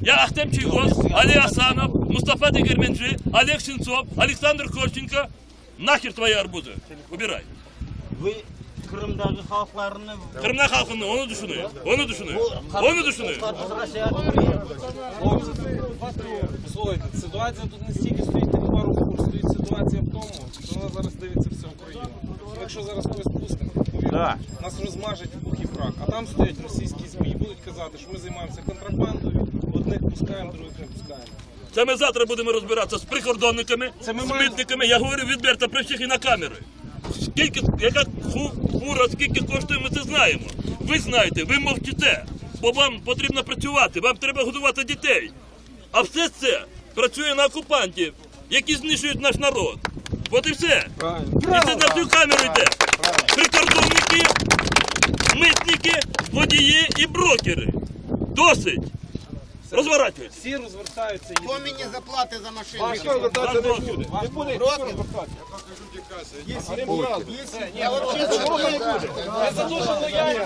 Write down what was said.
Я Ахтем Чайгоз, Ali Асанов, Мустафа Дегерменджи, Олег Сенцов, Александр Корченко. Нахер твои арбузы. Убирай. Ви Кримдегі халықларını Kırımlar halkını onu düşünüyor. Onu düşünüyor. Onu düşünüyor. Слухайте, ситуація тут не стільки стоїть тих пару стоїть ситуація в тому, що вона зараз дивиться вся Україна. Якщо зараз хтось пустимо, повірте, нас розмажуть в пух і прах. А там стоять російські ЗМІ і будуть казати, що ми займаємося контрабандою, одних пускаємо, других не пускаємо. Це ми завтра будемо розбиратися з прикордонниками, Це ми з маємо- митниками. Я говорю відверто при всіх і на камери. Скільки, яка фура, скільки коштує, ми це знаємо. Ви знаєте, ви мовчите, бо вам потрібно працювати, вам треба годувати дітей. А все це працює на окупантів, які знищують наш народ. От і все. І це на всю камеру йде. Прикордонники, митники, водії і брокери. Досить. Розворачуйтесь. Всі розвертаються Хто мені заплати за машину? Не Зараз брокери. Я взагалі